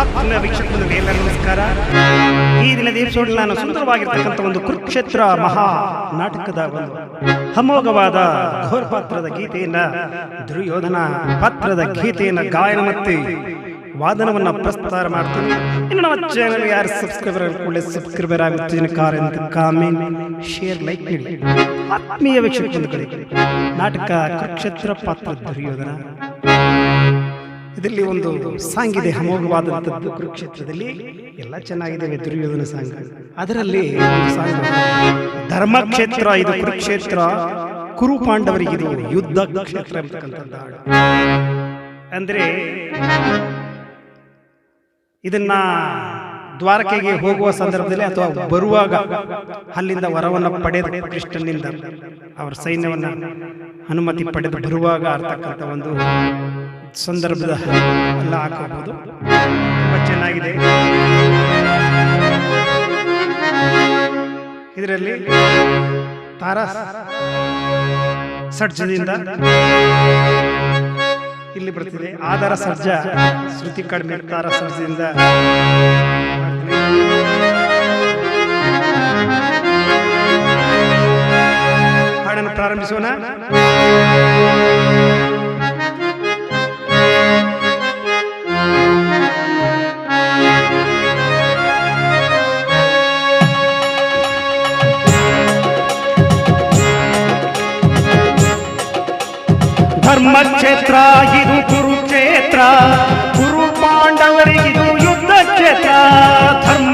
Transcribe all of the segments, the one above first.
ಆತ್ಮೀಯ ವೀಕ್ಷಕರಿಗೆ ಎಲ್ಲ ನಮಸ್ಕಾರ. ಈ ದಿನದ ಎಪಿಸೋಡ್ ನಾನು ಸುಂದರವಾಗಿರ್ತಕ್ಕಂಥ ಒಂದು ಕುರುಕ್ಷೇತ್ರ ಮಹಾ ನಾಟಕದ ಒಂದು ಅಮೋಘವಾದ ಘೋರ್ ಪಾತ್ರದ ಗೀತೆಯನ್ನ, ದುರ್ಯೋಧನ ಪಾತ್ರದ ಗೀತೆಯನ್ನ ಗಾಯನ ಮತ್ತು ವಾದನವನ್ನ ಪ್ರಸ್ತಾರ ಮಾಡ್ತೀನಿ. ಇನ್ನು ನಮ್ಮ ಚಾನಲ್ ಯಾರು ಸಬ್ಸ್ಕ್ರೈಬರ್ ಕೂಡಲೇ ಸಬ್ಸ್ಕ್ರೈಬರ್ ಆಗುತ್ತೀನಿ ಕಾರ್ ಅಂತ ಕಾಮೆಂಟ್ ಶೇರ್ ಲೈಕ್ ನೀಡಿ ಆತ್ಮೀಯ ವೀಕ್ಷಕರಿಗೆ ನಾಟಕ ಕುರುಕ್ಷೇತ್ರ ಪಾತ್ರ ದುರ್ಯೋಧನ. ಇದರಲ್ಲಿ ಒಂದು ಸಾಂಗ್ ಇದೆ ಅಮೋಘವಾದಂಥದ್ದು ಕುರುಕ್ಷೇತ್ರದಲ್ಲಿ ಎಲ್ಲ ಚೆನ್ನಾಗಿದೆ ದುರ್ಯೋಧನ ಸಾಂಗ್. ಅದರಲ್ಲಿ ಧರ್ಮಕ್ಷೇತ್ರ, ಇದು ಕುರುಕ್ಷೇತ್ರ. ಕುರು ಪಾಂಡವರಿಗೆ ಇದು ಯುದ್ಧ ಕ್ಷೇತ್ರ ಅಂತಕ್ಕಂಥದ್ದು ಹಾಡು ಅಂದ್ರೆ ಇದನ್ನ ದ್ವಾರಕೆಗೆ ಹೋಗುವ ಸಂದರ್ಭದಲ್ಲಿ ಅಥವಾ ಬರುವಾಗ ಅಲ್ಲಿಂದ ವರವನ್ನು ಪಡೆದ ಕೃಷ್ಣನಿಂದ ಅವರ ಸೈನ್ಯವನ್ನ ಅನುಮತಿ ಪಡೆದು ಬರುವಾಗ ಅರ್ತಕ್ಕಂಥ ಒಂದು ಸಂದರ್ಭದ ಎಲ್ಲ ಹಾಕಬಹುದು ತುಂಬ ಚೆನ್ನಾಗಿದೆ. ಇದರಲ್ಲಿ ತಾರಾ ಸರ್ಜದಿಂದ ಇಲ್ಲಿ ಬರ್ತಿದೆ. ಆಧಾರ ಸರ್ಜ, ಶ್ರುತಿ ಕಡಿಮೆ ತಾರ ಸರ್ಜದಿಂದ ಹಾಡನ್ನು ಪ್ರಾರಂಭಿಸೋಣ. ಧರ್ಮಕ್ಷೇತ್ರ ಇದು ಕುರುಕ್ಷೇತ್ರ ಕುರು ಪಾಂಡವರಿಗಿದು ಯುದ್ಧ ಕ್ಷೇತ್ರ ಧರ್ಮಕ್ಷೇತ್ರ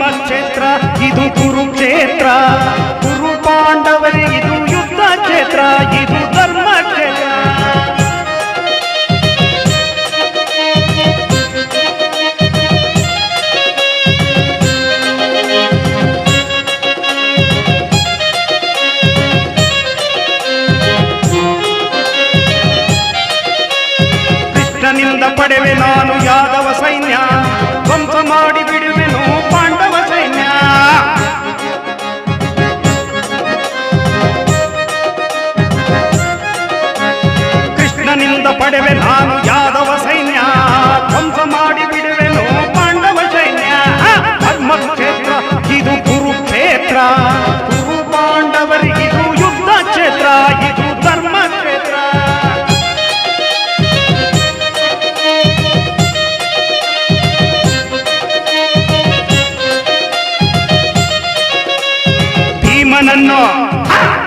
ಭೀಮನನ್ನು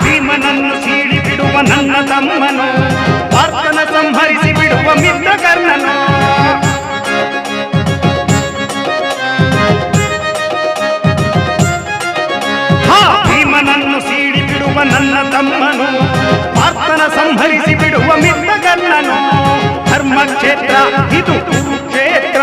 ಭೀಮನನ್ನು ಸೀಳಿ ಬಿಡುವ ನನ್ನ ತಮ್ಮನು ಪಾರ್ಥನ ಸಂಹರಿಸಿ ಬಿಡುವ ಮಿತ್ರಕರ್ಣನು ಹಾ, ಭೀಮನನ್ನು ಸೀಳಿ ಬಿಡುವ ನನ್ನ ತಮ್ಮನು ಪಾರ್ಥನ ಸಂಹರಿಸಿ ಬಿಡುವ ಮಿತ್ರಕರ್ಣನು ಧರ್ಮಕ್ಷೇತ್ರ ಇದು ಕುರುಕ್ಷೇತ್ರ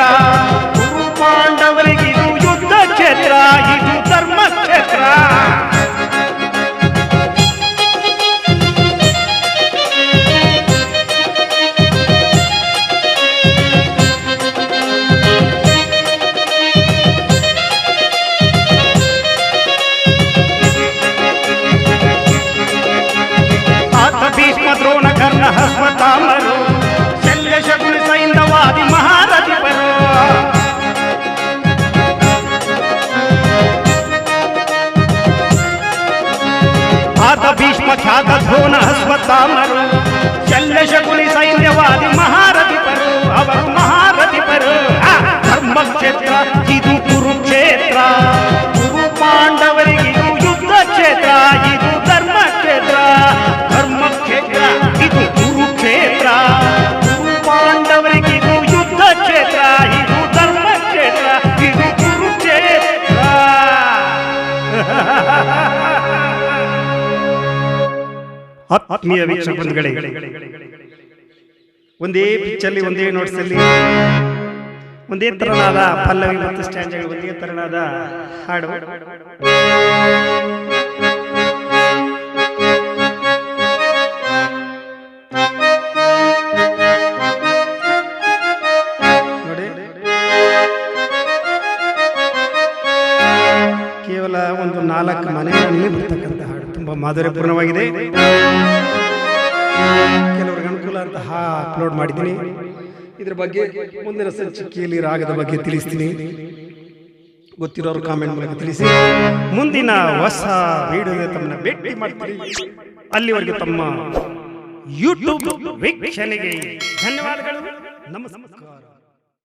ಹಸ್ವತಾಮರು ಶಲ್ಯ ಶಗುನಿ ಸೈನ್ಯವಾದಿ ಮಹಾರಥಿಪರು ಅವರು ಮಹಾರಥಿಪರು ಆ, ಧರ್ಮಕ್ಷೇತ್ರ ಇದು ಕುರುಕ್ಷೇತ್ರ ಆತ್ಮೀಯ ವೀಕ್ಷಕ ಬಂಧುಗಳೇ ಒಂದೇ ಪಿಚ್ಚಲ್ಲಿ, ಒಂದೇ ನೋಟ್ಸಲ್ಲಿ ಒಂದೇ ತರನಾದ ಪಲ್ಲವಿ ಮತ್ತು ಸ್ಟ್ಯಾಂಡರ್ಡ್ ಒಂದೇ ತರನಾದ ಹಾಡು. ನೋಡಿ. ಕೇವಲ ಒಂದು ನಾಲ್ಕು ಮನೆಗಳಲ್ಲಿ ಬರ್ತಕ್ಕಂಥ ಹಾಡು ತುಂಬಾ ಮಾಧುರ್ಯಪೂರ್ಣವಾಗಿದೆ ಕೆಲವರಿಗೆ ಅನುಕೂಲ ಅಂತ ಅಪ್ಲೋಡ್ ಮಾಡಿದ್ದೀನಿ. ಇದ್ರ ಬಗ್ಗೆ ಮುಂದಿನ ಸಂಚಿಕೆಯಲ್ಲಿ ರಾಗದ ಬಗ್ಗೆ ತಿಳಿಸ್ತೀನಿ. ಗೊತ್ತಿರೋರು ಕಾಮೆಂಟ್ ಮೂಲಕ ತಿಳಿಸಿ. ಮುಂದಿನ ಹೊಸ ವಿಡಿಯೋ ತಮ್ಮನ್ನ ಭೇಟಿ ಮಾಡ್ತೀನಿ ಅಲ್ಲಿವರೆಗೆ ತಮ್ಮ ಯೂಟ್ಯೂಬ್ ವೀಕ್ಷಣೆಗೆ ಧನ್ಯವಾದಗಳು. ನಮಸ್ಕಾರ.